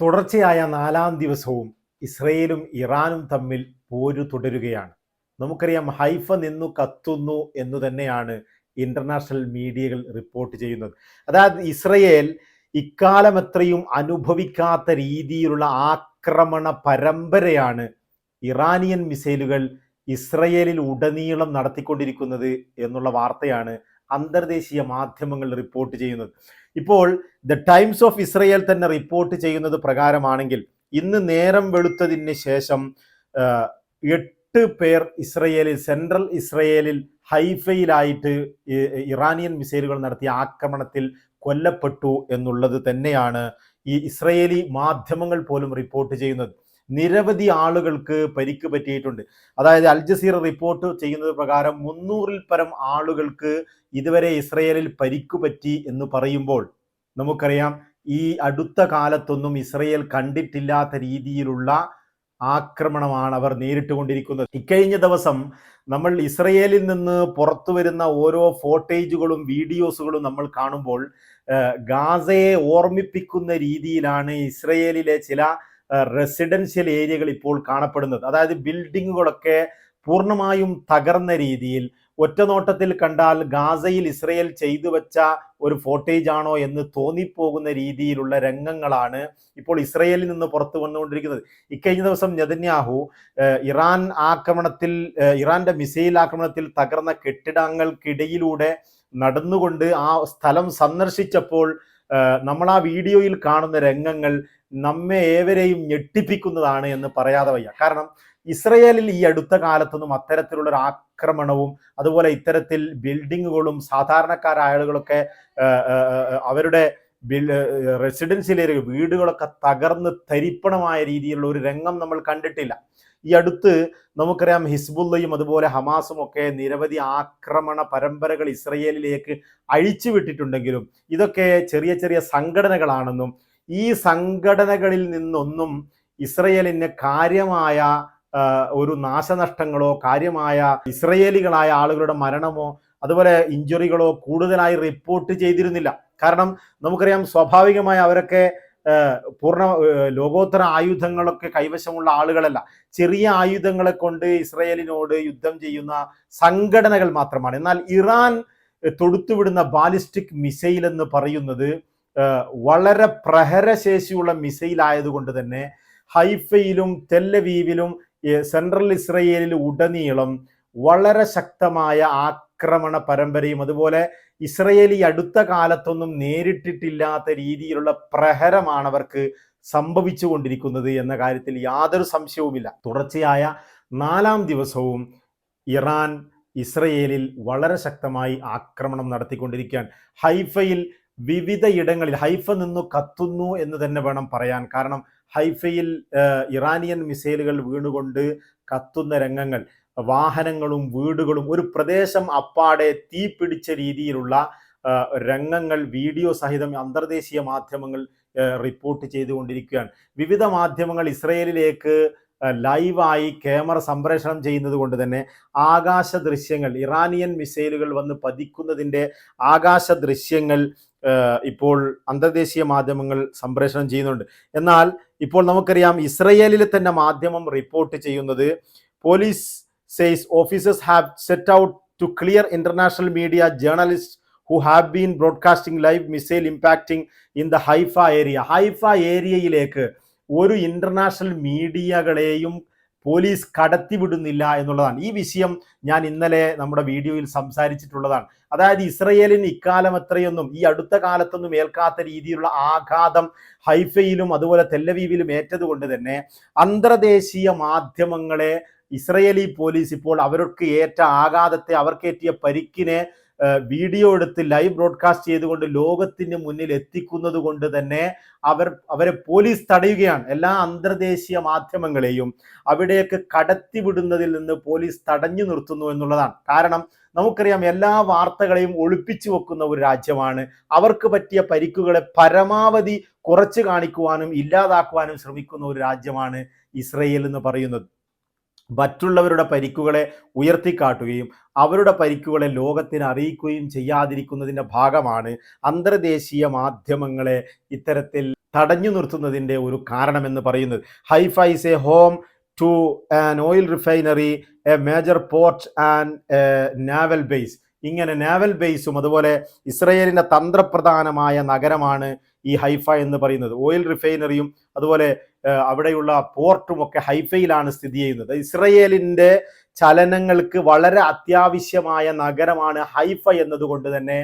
തുടർച്ചയായ നാലാം ദിവസവും ഇസ്രയേലും ഇറാനും തമ്മിൽ പോര് തുടരുകയാണ്. നമുക്കറിയാം ഹൈഫ നിന്നു കത്തുന്നു എന്ന് തന്നെയാണ് ഇന്റർനാഷണൽ മീഡിയകൾ റിപ്പോർട്ട് ചെയ്യുന്നത്. അതായത് ഇസ്രയേൽ ഇക്കാലം എത്രയും അനുഭവിക്കാത്ത രീതിയിലുള്ള ആക്രമണ പരമ്പരയാണ് ഇറാനിയൻ മിസൈലുകൾ ഇസ്രയേലിൽ ഉടനീളം നടത്തിക്കൊണ്ടിരിക്കുന്നത് എന്നുള്ള വാർത്തയാണ് അന്തർദേശീയ മാധ്യമങ്ങൾ റിപ്പോർട്ട് ചെയ്യുന്നത്. ഇപ്പോൾ ദ ടൈംസ് ഓഫ് ഇസ്രയേൽ തന്നെ റിപ്പോർട്ട് ചെയ്യുന്നത് പ്രകാരമാണെങ്കിൽ ഇന്ന് നേരം വെളുത്തതിന് ശേഷം എട്ട് പേർ ഇസ്രയേലിൽ സെൻട്രൽ ഇസ്രയേലിൽ ഹൈഫയിലായിട്ട് ഇറാനിയൻ മിസൈലുകൾ നടത്തിയ ആക്രമണത്തിൽ കൊല്ലപ്പെട്ടു എന്നുള്ളത് തന്നെയാണ് ഈ ഇസ്രയേലി മാധ്യമങ്ങൾ പോലും റിപ്പോർട്ട് ചെയ്യുന്നത്. നിരവധി ആളുകൾക്ക് പരിക്ക് പറ്റിയിട്ടുണ്ട്. അതായത് അൽ ജസീറ റിപ്പോർട്ട് ചെയ്യുന്നത് പ്രകാരം മുന്നൂറിൽ പരം ആളുകൾക്ക് ഇതുവരെ ഇസ്രയേലിൽ പരിക്ക് പറ്റി എന്ന് പറയുമ്പോൾ നമുക്കറിയാം ഈ അടുത്ത കാലത്തൊന്നും ഇസ്രയേൽ കണ്ടിട്ടില്ലാത്ത രീതിയിലുള്ള ആക്രമണമാണ് അവർ നേരിട്ടുകൊണ്ടിരിക്കുന്നത്. ഇക്കഴിഞ്ഞ ദിവസം നമ്മൾ ഇസ്രയേലിൽ നിന്ന് പുറത്തു വരുന്ന ഓരോ ഫോട്ടേജുകളും വീഡിയോസുകളും നമ്മൾ കാണുമ്പോൾ ഗാസയെ ഓർമ്മിപ്പിക്കുന്ന രീതിയിലാണ് ഇസ്രയേലിലെ ചില റെസിഡൻഷ്യൽ ഏരിയകൾ ഇപ്പോൾ കാണപ്പെടുന്നത്. അതായത് ബിൽഡിങ്ങുകളൊക്കെ പൂർണമായും തകർന്ന രീതിയിൽ ഒറ്റനോട്ടത്തിൽ കണ്ടാൽ ഗാസയിൽ ഇസ്രയേൽ ചെയ്തു വെച്ച ഒരു ഫോട്ടേജ് ആണോ എന്ന് തോന്നിപ്പോകുന്ന രീതിയിലുള്ള രംഗങ്ങളാണ് ഇപ്പോൾ ഇസ്രയേലിൽ നിന്ന് പുറത്തു വന്നുകൊണ്ടിരിക്കുന്നത്. ഇക്കഴിഞ്ഞ ദിവസം നെതന്യാഹു ഇറാൻ ആക്രമണത്തിൽ ഇറാന്റെ മിസൈൽ ആക്രമണത്തിൽ തകർന്ന കെട്ടിടങ്ങൾക്കിടയിലൂടെ നടന്നുകൊണ്ട് ആ സ്ഥലം സന്ദർശിച്ചപ്പോൾ നമ്മൾ ആ വീഡിയോയിൽ കാണുന്ന രംഗങ്ങൾ നമ്മെ ഏവരെയും ഞെട്ടിപ്പിക്കുന്നതാണ് എന്ന് പറയാതെ വയ്യ. കാരണം ഇസ്രയേലിൽ ഈ അടുത്ത കാലത്തൊന്നും അത്തരത്തിലുള്ള ഒരു ആക്രമണവും അതുപോലെ ഇത്തരത്തിൽ ബിൽഡിങ്ങുകളും സാധാരണക്കാരായ ആളുകളൊക്കെ അവരുടെ റെസിഡൻസിയിലെ വീടുകളൊക്കെ തകർന്ന് തരിപ്പണമായ രീതിയിലുള്ള ഒരു രംഗം നമ്മൾ കണ്ടിട്ടില്ല. ഈ അടുത്ത് നമുക്കറിയാം ഹിസ്ബുള്ളയും അതുപോലെ ഹമാസും ഒക്കെ നിരവധി ആക്രമണ പരമ്പരകൾ ഇസ്രയേലിലേക്ക് അഴിച്ചു വിട്ടിട്ടുണ്ടെങ്കിലും ഇതൊക്കെ ചെറിയ ചെറിയ സംഘടനകളാണെന്നും ഈ സംഘടനകളിൽ നിന്നൊന്നും ഇസ്രയേലിന് കാര്യമായ ഒരു നാശനഷ്ടങ്ങളോ കാര്യമായ ഇസ്രയേലികളായ ആളുകളുടെ മരണമോ അതുപോലെ ഇഞ്ചുറികളോ കൂടുതലായി റിപ്പോർട്ട് ചെയ്തിരുന്നില്ല. കാരണം നമുക്കറിയാം സ്വാഭാവികമായി അവരൊക്കെ പൂർണ ലോകോത്തര ആയുധങ്ങളൊക്കെ കൈവശമുള്ള ആളുകളല്ല. ചെറിയ ആയുധങ്ങളെ കൊണ്ട് ഇസ്രയേലിനോട് യുദ്ധം ചെയ്യുന്ന സംഘടനകൾ മാത്രമാണ്. എന്നാൽ ഇറാൻ തൊടുത്തുവിടുന്ന ബാലിസ്റ്റിക് മിസൈൽ എന്ന് പറയുന്നത് വളരെ പ്രഹരശേഷിയുള്ള മിസൈൽ ആയതുകൊണ്ട് തന്നെ ഹൈഫയിലും തെല്ലവീവിലും സെൻട്രൽ ഇസ്രയേലിൽ ഉടനീളം വളരെ ശക്തമായ ആക്രമണ പരമ്പരയും അതുപോലെ ഇസ്രയേൽ ഈ അടുത്ത കാലത്തൊന്നും നേരിട്ടിട്ടില്ലാത്ത രീതിയിലുള്ള പ്രഹരമാണ് അവർക്ക് സംഭവിച്ചുകൊണ്ടിരിക്കുന്നത് എന്ന കാര്യത്തിൽ യാതൊരു സംശയവുമില്ല. തുടർച്ചയായ നാലാം ദിവസവും ഇറാൻ ഇസ്രയേലിൽ വളരെ ശക്തമായി ആക്രമണം നടത്തിക്കൊണ്ടിരിക്കുകയാണ്. ഹൈഫയിൽ വിവിധ ഇടങ്ങളിൽ ഹൈഫ നിന്നു കത്തുന്നു എന്ന് തന്നെ വേണം പറയാൻ. കാരണം ഹൈഫയിൽ ഇറാനിയൻ മിസൈലുകൾ വീണുകൊണ്ട് കത്തുന്ന രംഗങ്ങൾ. വാഹനങ്ങളും വീടുകളും ഒരു പ്രദേശം അപ്പാടെ തീ പിടിച്ച രീതിയിലുള്ള രംഗങ്ങൾ വീഡിയോ സഹിതം അന്തർദേശീയ മാധ്യമങ്ങൾ റിപ്പോർട്ട് ചെയ്തുകൊണ്ടിരിക്കുകയാണ്. വിവിധ മാധ്യമങ്ങൾ ഇസ്രയേലിലേക്ക് ലൈവായി ക്യാമറ സംപ്രേഷണം ചെയ്യുന്നത് കൊണ്ട് തന്നെ ആകാശ ദൃശ്യങ്ങൾ ഇറാനിയൻ മിസൈലുകൾ വന്ന് പതിക്കുന്നതിന്റെ ആകാശ ദൃശ്യങ്ങൾ ഇപ്പോൾ അന്തർദേശീയ മാധ്യമങ്ങൾ സംപ്രേഷണം ചെയ്യുന്നുണ്ട്. എന്നാൽ ഇപ്പോൾ നമുക്കറിയാം ഇസ്രയേലിലെ തന്നെ മാധ്യമം റിപ്പോർട്ട് ചെയ്യുന്നത് police says officers have set out to clear international media journalists who have been broadcasting live missile impacting in the Haifa area Haifa ഏരിയയിലേക്ക് ഒരു ഇന്റർനാഷണൽ മീഡിയകളെയും പോലീസ് കടത്തിവിടുന്നില്ല എന്നുള്ളതാണ്. ഈ വിഷയം ഞാൻ ഇന്നലെ നമ്മുടെ വീഡിയോയിൽ സംസാരിച്ചിട്ടുള്ളതാണ്. അതായത് ഇസ്രയേലിന് ഇക്കാലം അത്രയൊന്നും ഈ അടുത്ത കാലത്തൊന്നും ഏൽക്കാത്ത രീതിയിലുള്ള ആഘാതം ഹൈഫയിലും അതുപോലെ തെല്ലവീവിലും ഏറ്റതുകൊണ്ട് തന്നെ അന്തർദേശീയ മാധ്യമങ്ങളെ ഇസ്രയേലി പോലീസ് ഇപ്പോൾ അവർക്ക് ഏറ്റ ആഘാതത്തെ അവർക്കേറ്റിയ പരിക്കിനെ വീഡിയോ എടുത്ത് ലൈവ് ബ്രോഡ്കാസ്റ്റ് ചെയ്തുകൊണ്ട് ലോകത്തിന് മുന്നിൽ എത്തിക്കുന്നത് കൊണ്ട് തന്നെ അവർ അവരെ പോലീസ് തടയുകയാണ്. എല്ലാ അന്തർദേശീയ മാധ്യമങ്ങളെയും അവിടെയൊക്കെ കടത്തിവിടുന്നതിൽ നിന്ന് പോലീസ് തടഞ്ഞു നിർത്തുന്നു എന്നുള്ളതാണ്. കാരണം നമുക്കറിയാം എല്ലാ വാർത്തകളെയും ഒളിപ്പിച്ചു വെക്കുന്ന ഒരു രാജ്യമാണ്. അവർക്ക് പറ്റിയ പരിക്കുകളെ പരമാവധി കുറച്ച് കാണിക്കുവാനും ഇല്ലാതാക്കുവാനും ശ്രമിക്കുന്ന ഒരു രാജ്യമാണ് ഇസ്രയേൽ എന്ന് പറയുന്നത്. മറ്റുള്ളവരുടെ പരിക്കുകളെ ഉയർത്തിക്കാട്ടുകയും അവരുടെ പരിക്കുകളെ ലോകത്തിന് അറിയിക്കുകയും ചെയ്യാതിരിക്കുന്നതിന്റെ ഭാഗമാണ് അന്തർദേശീയ മാധ്യമങ്ങളെ ഇത്തരത്തിൽ തടഞ്ഞു നിർത്തുന്നതിന്റെ ഒരു കാരണമെന്ന് പറയുന്നത്. Haifa is a home to an oil refinery a major port and naval base ഇങ്ങനെ നാവൽ ബേസും അതുപോലെ ഇസ്രയേലിന്റെ തന്ത്രപ്രധാനമായ നഗരമാണ് ഈ ഹൈഫ എന്ന് പറയുന്നത്. ഓയിൽ റിഫൈനറിയും അതുപോലെ അവിടെയുള്ള പോർട്ടും ഒക്കെ ഹൈഫയിലാണ് സ്ഥിതി ചെയ്യുന്നത്. ഇസ്രയേലിന്റെ ചലനങ്ങൾക്ക് വളരെ അത്യാവശ്യമായ നഗരമാണ് ഹൈഫ എന്നതുകൊണ്ട് തന്നെ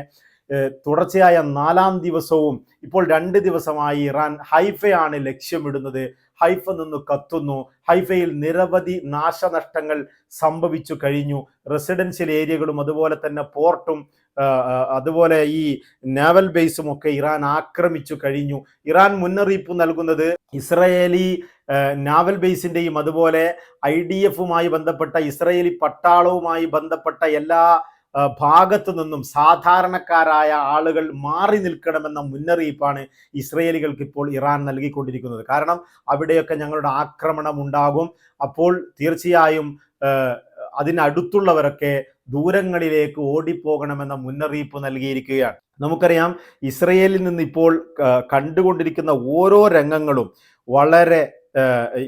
തുടർച്ചയായ നാലാം ദിവസവും ഇപ്പോൾ രണ്ട് ദിവസമായി ഇറാൻ ഹൈഫയാണ് ലക്ഷ്യമിടുന്നത്. ഹൈഫ നിന്ന് കത്തുന്നു. ഹൈഫയിൽ നിരവധി നാശനഷ്ടങ്ങൾ സംഭവിച്ചു കഴിഞ്ഞു. റെസിഡൻഷ്യൽ ഏരിയകളും അതുപോലെ തന്നെ പോർട്ടും അതുപോലെ ഈ നേവൽ ബേസും ഒക്കെ ഇറാൻ ആക്രമിച്ചു കഴിഞ്ഞു. ഇറാൻ മുന്നറിയിപ്പ് നൽകുന്നത് ഇസ്രയേലി നാവൽ ബേസിന്റെയും അതുപോലെ ഐ ഡി എഫുമായി ബന്ധപ്പെട്ട ഇസ്രയേലി പട്ടാളവുമായി ബന്ധപ്പെട്ട എല്ലാ ഭാഗത്തു നിന്നും സാധാരണക്കാരായ ആളുകൾ മാറി നിൽക്കണമെന്ന മുന്നറിയിപ്പാണ് ഇസ്രയേലികൾക്ക് ഇപ്പോൾ ഇറാൻ നൽകിക്കൊണ്ടിരിക്കുന്നത്. കാരണം അവിടെയൊക്കെ ഞങ്ങളുടെ ആക്രമണം ഉണ്ടാകും. അപ്പോൾ തീർച്ചയായും അതിനടുത്തുള്ളവരൊക്കെ ദൂരങ്ങളിലേക്ക് ഓടിപ്പോകണമെന്ന മുന്നറിയിപ്പ് നൽകിയിരിക്കുകയാണ്. നമുക്കറിയാം ഇസ്രയേലിൽ നിന്ന് ഇപ്പോൾ കണ്ടുകൊണ്ടിരിക്കുന്ന ഓരോ രംഗങ്ങളും വളരെ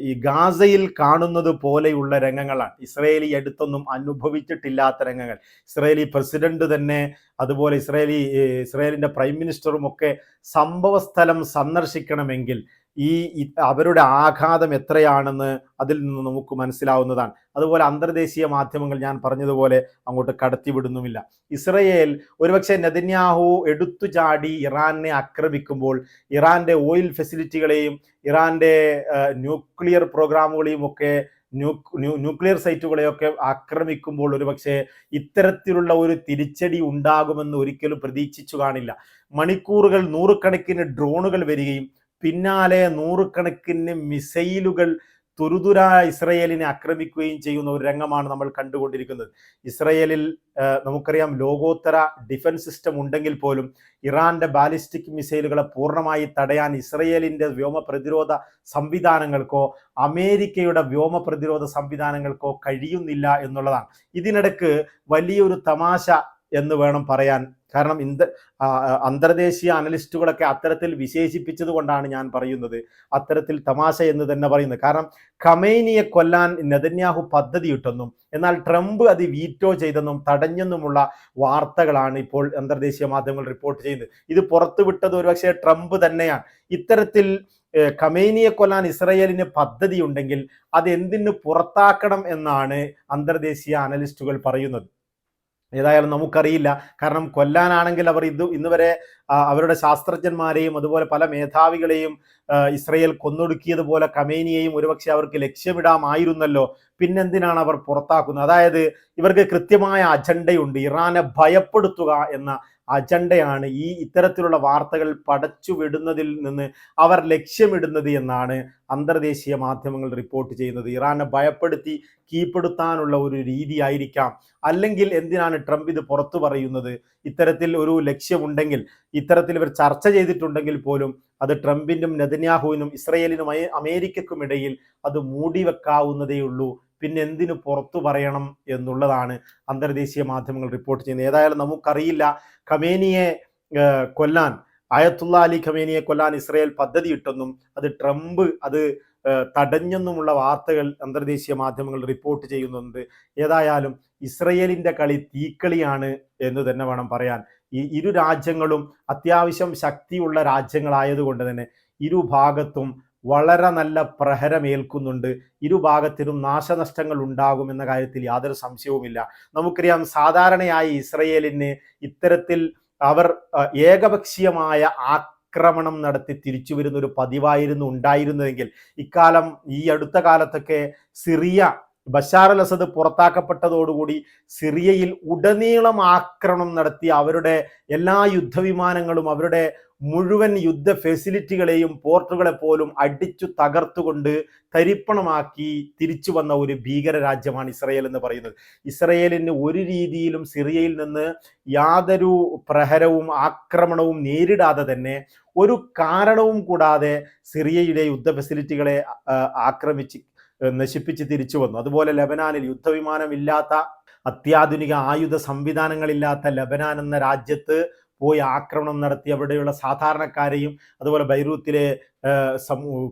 ഈ ഗാസയിൽ കാണുന്നത് പോലെയുള്ള രംഗങ്ങളാണ്. ഇസ്രയേലി അടുത്തൊന്നും അനുഭവിച്ചിട്ടില്ലാത്ത രംഗങ്ങൾ. ഇസ്രയേലി പ്രസിഡന്റ് തന്നെ അതുപോലെ ഇസ്രയേലി ഇസ്രയേലിന്റെ പ്രൈം മിനിസ്റ്ററും ഒക്കെ സംഭവ സ്ഥലം സന്ദർശിക്കണമെങ്കിൽ ഈ അവരുടെ ആഘാതം എത്രയാണെന്ന് അതിൽ നിന്ന് നമുക്ക് മനസ്സിലാവുന്നതാണ്. അതുപോലെ അന്തർദേശീയ മാധ്യമങ്ങൾ ഞാൻ പറഞ്ഞതുപോലെ അങ്ങോട്ട് കടത്തിവിടുന്നുമില്ല. ഇസ്രയേൽ ഒരുപക്ഷെ നെതന്യാഹു എടുത്തു ചാടി ഇറാനെ ആക്രമിക്കുമ്പോൾ ഇറാന്റെ ഓയിൽ ഫെസിലിറ്റികളെയും ഇറാന്റെ ന്യൂക്ലിയർ പ്രോഗ്രാമുകളെയും ഒക്കെ ന്യൂക്ലിയർ സൈറ്റുകളെയൊക്കെ ആക്രമിക്കുമ്പോൾ ഒരുപക്ഷെ ഇത്തരത്തിലുള്ള ഒരു തിരിച്ചടി ഉണ്ടാകുമെന്ന് ഒരിക്കലും പ്രതീക്ഷിച്ചു കാണില്ല. മണിക്കൂറുകൾ നൂറുകണക്കിന് ഡ്രോണുകൾ വരികയും പിന്നാലെ നൂറുകണക്കിന് മിസൈലുകൾ തുരുതുര ഇസ്രയേലിനെ ആക്രമിക്കുകയും ചെയ്യുന്ന ഒരു രംഗമാണ് നമ്മൾ കണ്ടുകൊണ്ടിരിക്കുന്നത്. ഇസ്രയേലിൽ നമുക്കറിയാം ലോകോത്തര ഡിഫൻസ് സിസ്റ്റം ഉണ്ടെങ്കിൽ പോലും ഇറാന്റെ ബാലിസ്റ്റിക് മിസൈലുകളെ പൂർണമായി തടയാൻ ഇസ്രയേലിന്റെ വ്യോമ പ്രതിരോധ സംവിധാനങ്ങൾക്കോ അമേരിക്കയുടെ വ്യോമ പ്രതിരോധ സംവിധാനങ്ങൾക്കോ കഴിയുന്നില്ല എന്നുള്ളതാണ്. ഇതിനിടക്ക് വലിയൊരു തമാശ എന്ന് വേണം പറയാൻ. കാരണം ഇന്ത അന്തർദേശീയ അനലിസ്റ്റുകളൊക്കെ അത്തരത്തിൽ വിശേഷിപ്പിച്ചത് കൊണ്ടാണ് ഞാൻ പറയുന്നത്. അത്തരത്തിൽ തമാശ എന്ന് തന്നെ പറയുന്നത്. കാരണം ഖമൈനിയെ കൊല്ലാൻ നെതന്യാഹു പദ്ധതിയിട്ടെന്നും എന്നാൽ ട്രംപ് അത് വീറ്റോ ചെയ്തെന്നും തടഞ്ഞെന്നുമുള്ള വാർത്തകളാണ് ഇപ്പോൾ അന്തർദേശീയ മാധ്യമങ്ങൾ റിപ്പോർട്ട് ചെയ്യുന്നത്. ഇത് പുറത്തുവിട്ടത് ഒരുപക്ഷെ ട്രംപ് തന്നെയാണ്. ഇത്തരത്തിൽ ഖമൈനിയെ കൊല്ലാൻ ഇസ്രയേലിന് പദ്ധതിയുണ്ടെങ്കിൽ അത് എന്തിനു പുറത്താക്കണം എന്നാണ് അന്തർദേശീയ അനലിസ്റ്റുകൾ പറയുന്നത്. ഏതായാലും നമുക്കറിയില്ല. കാരണം കൊല്ലാനാണെങ്കിൽ അവർ ഇത് ഇന്ന് വരെ അവരുടെ ശാസ്ത്രജ്ഞന്മാരെയും അതുപോലെ പല മേധാവികളെയും ഇസ്രയേൽ കൊന്നൊടുക്കിയതുപോലെ കമേനിയെയും ഒരുപക്ഷെ അവർക്ക് ലക്ഷ്യമിടാമായിരുന്നല്ലോ. പിന്നെന്തിനാണ് അവർ പുറത്താക്കുന്നത്? അതായത് ഇവർക്ക് കൃത്യമായ അജണ്ടയുണ്ട്. ഇറാനെ ഭയപ്പെടുത്തുക എന്ന അജണ്ടയാണ് ഈ ഇത്തരത്തിലുള്ള വാർത്തകൾ പടച്ചു വിടുന്നതിൽ നിന്ന് അവർ ലക്ഷ്യമിടുന്നത് എന്നാണ് അന്തർദേശീയ മാധ്യമങ്ങൾ റിപ്പോർട്ട് ചെയ്യുന്നത്. ഇറാനെ ഭയപ്പെടുത്തി കീഴ്പ്പെടുത്താനുള്ള ഒരു രീതിയായിരിക്കാം അല്ലെങ്കിൽ എന്തിനാണ് ട്രംപ് ഇത് പുറത്തു പറയുന്നത്? ഇത്തരത്തിൽ ഒരു ലക്ഷ്യമുണ്ടെങ്കിൽ ഇത്തരത്തിൽ ഇവർ ചർച്ച ചെയ്തിട്ടുണ്ടെങ്കിൽ പോലും അത് ട്രംപിനും നെതന്യാഹുവിനും ഇസ്രയേലിനും അമേ- അമേരിക്കക്കും ഇടയിൽ അത് മൂടി വെക്കാവുന്നതേ ഉള്ളൂ പിന്നെ എന്തിനു പുറത്തു പറയണം എന്നുള്ളതാണ് അന്തർദേശീയ മാധ്യമങ്ങൾ റിപ്പോർട്ട് ചെയ്യുന്നത്. ഏതായാലും നമുക്കറിയില്ല ഖമേനിയെ കൊല്ലാൻ അയത്തുള്ള അലി ഖമേനിയെ കൊല്ലാൻ ഇസ്രയേൽ പദ്ധതിയിട്ടെന്നും അത് ട്രംപ് അത് തടഞ്ഞെന്നുമുള്ള വാർത്തകൾ അന്തർദേശീയ മാധ്യമങ്ങൾ റിപ്പോർട്ട് ചെയ്യുന്നുണ്ട്. ഏതായാലും ഇസ്രയേലിന്റെ കളി തീക്കളിയാണ് എന്ന് തന്നെ വേണം പറയാൻ. ഈ ഇരു രാജ്യങ്ങളും അത്യാവശ്യം ശക്തിയുള്ള രാജ്യങ്ങളായതുകൊണ്ട് തന്നെ ഇരുഭാഗത്തും വളരെ നല്ല പ്രഹരമേൽക്കുന്നുണ്ട്. ഇരുഭാഗത്തിനും നാശനഷ്ടങ്ങൾ ഉണ്ടാകുമെന്ന കാര്യത്തിൽ യാതൊരു സംശയവുമില്ല. നമുക്കറിയാം സാധാരണയായി ഇസ്രയേലിന് ഇത്തരത്തിൽ അവർ ഏകപക്ഷീയമായ ആക്രമണം നടത്തി തിരിച്ചു വരുന്ന ഒരു പതിവായിരുന്നു ഉണ്ടായിരുന്നതെങ്കിൽ ഇക്കാലം ഈ അടുത്ത കാലത്തൊക്കെ സിറിയ ബഷാർ അൽ അസദ് പുറത്താക്കപ്പെട്ടതോടുകൂടി സിറിയയിൽ ഉടനീളം ആക്രമണം നടത്തി അവരുടെ എല്ലാ യുദ്ധവിമാനങ്ങളും അവരുടെ മുഴുവൻ യുദ്ധ ഫെസിലിറ്റികളെയും പോർട്ടുകളെ പോലും അടിച്ചു തകർത്തുകൊണ്ട് തരിപ്പണമാക്കി തിരിച്ചു വന്ന ഒരു ഭീകര രാജ്യമാണ് ഇസ്രയേൽ എന്ന് പറയുന്നത്. ഇസ്രയേലിന് ഒരു രീതിയിലും സിറിയയിൽ നിന്ന് യാതൊരു പ്രഹരവും ആക്രമണവും നേരിടാതെ തന്നെ ഒരു കാരണവും കൂടാതെ സിറിയയുടെ യുദ്ധ ഫെസിലിറ്റികളെ ആക്രമിച്ച് നശിപ്പിച്ച് തിരിച്ചു വന്നു. അതുപോലെ ലബനാനിൽ യുദ്ധവിമാനമില്ലാത്ത അത്യാധുനിക ആയുധ സംവിധാനങ്ങളില്ലാത്ത ലബനാൻ എന്ന രാജ്യത്ത് പോയി ആക്രമണം നടത്തി അവിടെയുള്ള സാധാരണക്കാരെയും അതുപോലെ ബൈറൂത്തിലെ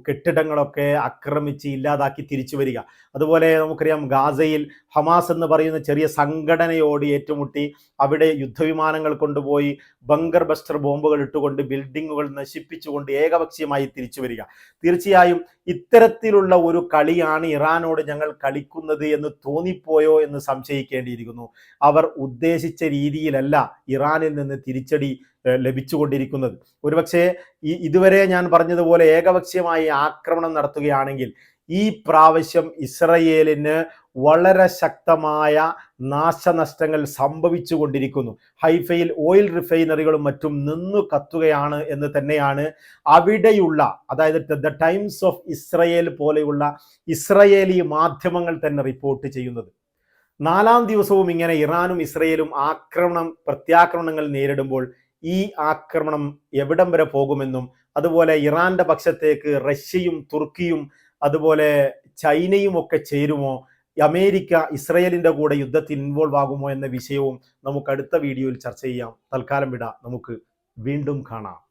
കെട്ടിടങ്ങളൊക്കെ ആക്രമിച്ച് ഇല്ലാതാക്കി തിരിച്ചു വരിക. അതുപോലെ നമുക്കറിയാം ഗാസയിൽ ഹമാസ് എന്ന് പറയുന്ന ചെറിയ സംഘടനയോട് ഏറ്റുമുട്ടി അവിടെ യുദ്ധവിമാനങ്ങൾ കൊണ്ടുപോയി ബങ്കർ ബസ്റ്റർ ബോംബുകൾ ഇട്ടുകൊണ്ട് ബിൽഡിങ്ങുകൾ നശിപ്പിച്ചുകൊണ്ട് ഏകപക്ഷീയമായി തിരിച്ചു വരിക. തീർച്ചയായും ഇത്തരത്തിലുള്ള ഒരു കളിയാണ് ഇറാനോട് ഞങ്ങൾ കളിക്കുന്നത് എന്ന് തോന്നിപ്പോയോ എന്ന് സംശയിക്കേണ്ടിയിരിക്കുന്നു. അവർ ഉദ്ദേശിച്ച രീതിയിലല്ല ഇറാനിൽ നിന്ന് തിരിച്ചടി ലഭിച്ചുകൊണ്ടിരിക്കുന്നത്. ഒരുപക്ഷെ ഈ ഇതുവരെ ഞാൻ പറഞ്ഞതുപോലെ ഏകപക്ഷീയമായി ആക്രമണം നടത്തുകയാണെങ്കിൽ ഈ പ്രാവശ്യം ഇസ്രയേലിന് വളരെ ശക്തമായ നാശനഷ്ടങ്ങൾ സംഭവിച്ചു കൊണ്ടിരിക്കുന്നു ഹൈഫയിൽ ഓയിൽ റിഫൈനറികളും മറ്റും നിന്നു കത്തുകയാണ് എന്ന് തന്നെയാണ് അവിടെയുള്ള അതായത് the Times of Israel Israeli Israeli മാധ്യമങ്ങൾ തന്നെ റിപ്പോർട്ട് ചെയ്യുന്നത്. നാലാം ദിവസവും ഇങ്ങനെ ഇറാനും ഇസ്രയേലും ആക്രമണം പ്രത്യാക്രമണങ്ങൾ നേരിടുമ്പോൾ ഈ ആക്രമണം എവിടം വരെ പോകുമെന്നും അതുപോലെ ഇറാന്റെ പക്ഷത്തേക്ക് റഷ്യയും തുർക്കിയും അതുപോലെ ചൈനയും ഒക്കെ ചേരുമോ അമേരിക്ക ഇസ്രയേലിന്റെ കൂടെ യുദ്ധത്തിൽ ഇൻവോൾവ് ആകുമോ എന്ന വിഷയവും നമുക്ക് അടുത്ത വീഡിയോയിൽ ചർച്ച ചെയ്യാം. തൽക്കാലം വിട. നമുക്ക് വീണ്ടും കാണാം.